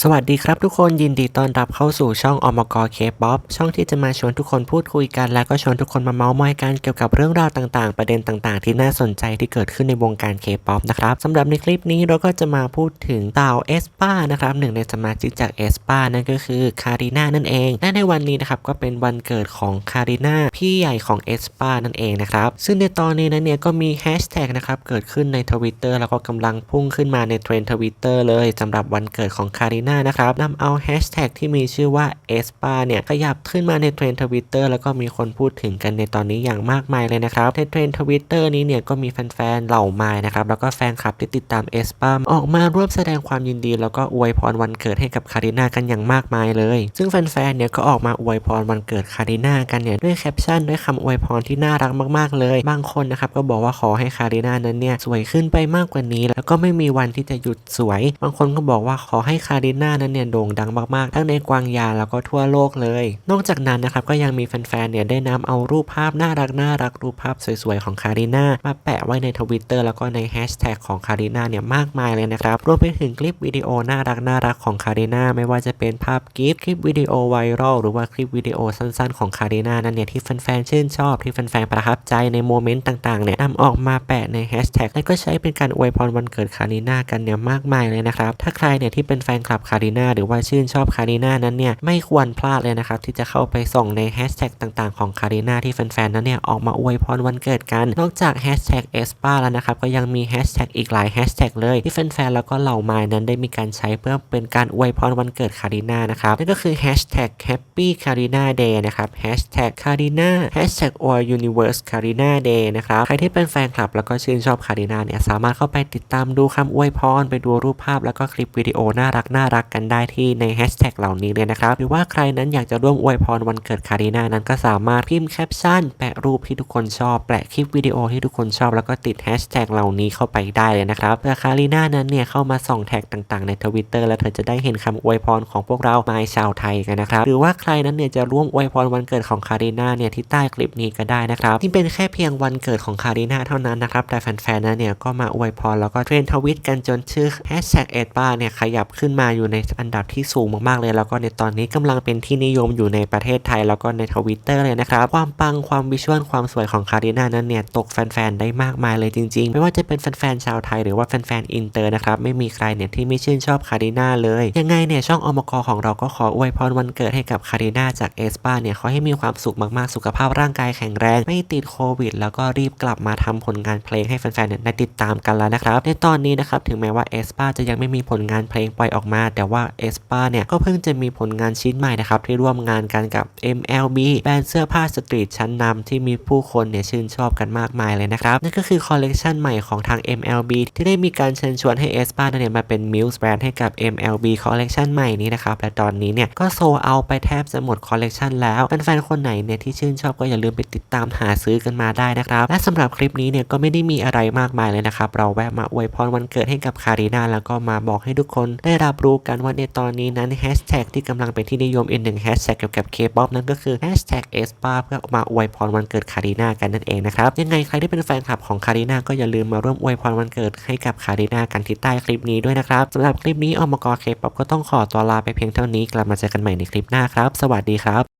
สวัสดีครับทุกคนยินดีต้อนรับเข้าสู่ช่องอมกเคป๊อปช่องที่จะมาชวนทุกคนพูดคุยกัน แล้วก็ชวนทุกคนมาเมาส์มอยกันเกี่ยวกับเรื่องราวต่างๆ ประเด็นต่างๆ ที่น่าสนใจที่เกิดขึ้นในวงการเคป๊อปนะครับสำหรับในคลิปนี้เราก็จะมาพูดถึงเต่าเอสปานะครับหนึ่งในสมาชิกจากเอสปานั่นก็คือคาริน่านั่นเองและในวันนี้นะครับก็เป็นวันเกิดของคาริน่าพี่ใหญ่ของเอสปานั่นเองนะครับซึ่งในตอนนี้นั้นเนี่ยก็มีแฮชแท็กนะครับเกิดขึ้นในทวิตเตอร์แล้วก็กำลังพุ่งขึ้นมาในเทรนด์ทวิตเตอร์เลยสำหรับวันเกิดของคาริน่านะครับนำเอาแฮชแท็กที่มีชื่อว่าเอสปาเนี่ยขยับขึ้นมาในเทรนด์ทวิตเตอร์แล้วก็มีคนพูดถึงกันในตอนนี้อย่างมากมายเลยนะครับในเทรนด์ทวิตเตอร์นี้เนี่ยก็มีแฟนๆเหล่าไม้นะครับแล้วก็แฟนคลับที่ติดตามเอสปาออกมาร่วมแสดงความยินดี แล้วก็อวยพรวันเกิดให้กับคาริน่ากันอย่างมากมายเลย ซึ่งแฟนๆเนี่ยก็ออกมาอวยพรวันเกิดคาริน่ากันเนี่ยด้วยแคปชั่นด้วยคำอวยพรที่น่ารักมากๆ เลย บางคนนะครับก็บอกว่าขอให้คาริน่านั้นเนี่ยสวยขึ้นไปมากกว่านี้ แล้วก็ไม่มีวันที่จะหยุดสวย บางคนก็บอกว่าขอให้คาริิน่านั้นเนี่ยโด่งดังมากๆ ทั้งในกวางยาแล้วก็ทั่วโลกเลย นอกจากนั้นนะครับก็ยังมีแฟนๆเนี่ยได้นำเอารูปภาพน่ารักน่ารักรูปภาพสวยๆของคาริน่ามาแปะไว้ในทวิตเตอร์แล้วก็ในแฮชแท็กของคาริน่าเนี่ยมากมายเลยนะครับรวมไปถึงคลิปวิดีโอน่ารักน่ารักของคาริน่าไม่ว่าจะเป็นภาพกิฟต์คลิปวิดีโอไวรัลหรือว่าคลิปวิดีโอสั้นๆของคาริน่านั่นเนี่ยที่แฟนๆชื่นชอบที่แฟนๆประทับใจในโมเมนต์ต่างๆเนี่ยนำออกมาแปะในแฮชแท็กและก็ใช้เป็นการอวยพรวันเกิดคาริน่ากันเนี่ยมากมายเลยนะครับถ้าใครเนี่ยที่เป็นแฟนคลับคาริน่าหรือว่าชื่นชอบคาริน่านั้นเนี่ยไม่ควรพลาดเลยนะครับที่จะเข้าไปส่องในแฮชแท็กต่างๆของคาริน่าที่แฟนๆนั้นเนี่ยออกมาอวยพรวันเกิดกัน นอกจากแฮชแท็กเอสปาแล้วนะครับก็ยังมีแฮชแท็กอีกหลายแฮชแท็กเลยที่แฟนๆแล้วก็เหล่าไม้นั้นได้มีการใช้เพื่อเป็นการอวยพรวันเกิดคาริน่านะครับนั่นก็คือแฮชแท็ก Happy Carina Day นะครับแฮชแท็ก Carina แฮชแท็ก or Universe Carina Day นะครับใครที่เป็นแฟนคลับแล้วก็ชื่นชอบคาริน่าเนี่ยสามารถเข้าไปติดตามดูคำอวยพรไปดูรูปภาพแล้วก็คลิปวิดีโอน่ารักน่ารักกันได้ที่ในแฮชแท็กเหล่านี้เลยนะครับ หรือว่าใครนั้นอยากจะร่วมอวยพรวันเกิดคารินานั้นก็สามารถพิมพ์แคปชั่นแปะรูปที่ทุกคนชอบ แปะคลิปวิดีโอที่ทุกคนชอบแล้วก็ติดแฮชแท็กเหล่านี้เข้าไปได้เลยนะครับเพื่อคารินานั้นเนี่ยเข้ามาส่องแท็กต่างๆในทวิตเตอร์แล้วเธอจะได้เห็นคำอวยพรของพวกเราไม้ชาวไทยกันนะครับ หรือว่าใครนั้นเนี่ยจะร่วมอวยพรวันเกิดของคารินาเนี่ยที่ใต้คลิปนี้ก็ได้นะครับที่เป็นแค่เพียงวันเกิดของคารินาเท่านั้นนะครับแต่แฟนๆนั้นเนี่ยก็มาอวยพรแล้วก็เทรนทวิตกันจนชื่อแฮชแท็กเอ็ดบ้าเนี่ยขยับขึ้นมาอยู่ในอันดับที่สูงมากๆเลย แล้วก็ในตอนนี้กำลังเป็นที่นิยมอยู่ในประเทศไทย แล้วก็ในทวิตเตอร์เลยนะครับ ความปังความวิชวลความสวยของคาริน่านั้นเนี่ยตกแฟนๆได้มากมายเลยจริงๆ ไม่ว่าจะเป็นแฟนๆชาวไทยหรือว่าแฟนๆอินเตอร์นะครับไม่มีใครเนี่ยที่ไม่ชื่นชอบคาริน่าเลย ยังไงเนี่ยช่องอมกของเราก็ขออวยพรวันเกิดให้กับคาริน่าจากเอสปาเนี่ยขอให้มีความสุขมากๆสุขภาพร่างกายแข็งแรง ไม่ติดโควิด แล้วก็รีบกลับมาทำผลงานเพลงให้แฟนๆเนี่ยได้ติดตามกันแล้วนะครับในตอนนี้นะครับถึงแม้ว่าเอสปาจะยังไม่มีผลงานเพลงปล่อยออกมาแต่ว่าเอสปาเนี่ยก็เพิ่งจะมีผลงานชิ้นใหม่นะครับที่ร่วมงานกันกับ MLB แบรนด์เสื้อผ้าสตรีทชั้นนำที่มีผู้คนเนี่ยชื่นชอบกันมากมายเลยนะครับ นั่นก็คือคอลเลกชันใหม่ของทาง MLB ที่ได้มีการเชิญชวนให้เอสปาเนี่ยมาเป็นมิวส์แบรนด์ให้กับ MLB คอลเลกชันใหม่นี้นะครับและตอนนี้เนี่ยก็โซเอาไปแทบจะหมดคอลเลกชันแล้วแฟนๆคนไหนเนี่ยที่ชื่นชอบก็อย่าลืมไปติดตามหาซื้อกันมาได้นะครับและสำหรับคลิปนี้เนี่ยก็ไม่ได้มีอะไรมากมายเลยนะครับเราแวะมาอวยพรวันเกิดให้กับคารีนาแล้วก็มาบอกให้ทุกคนได้รับรู้กันว่าในตอนนี้นั้นแฮชแท็กที่กำลังเป็นที่นิยมอีกหนึ่งแฮชแท็กเกี่ยวกับเคป๊อปนั่นก็คือแฮชแท็กเอสปาเพื่อมาอวยพรวันเกิดคารีนากันนั่นเองนะครับยังไงใครที่เป็นแฟนคลับของคารีนาก็อย่าลืมมาร่วมอวยพรวันเกิดให้กับคารีนากันที่ใต้คลิปนี้ด้วยนะครับสำหรับคลิปนี้อมกเคป๊อปก็ต้องขอตัวลาไปเพียงเท่านี้กลับมาเจอกันใหม่ในคลิปหน้าครับ สวัสดีครับ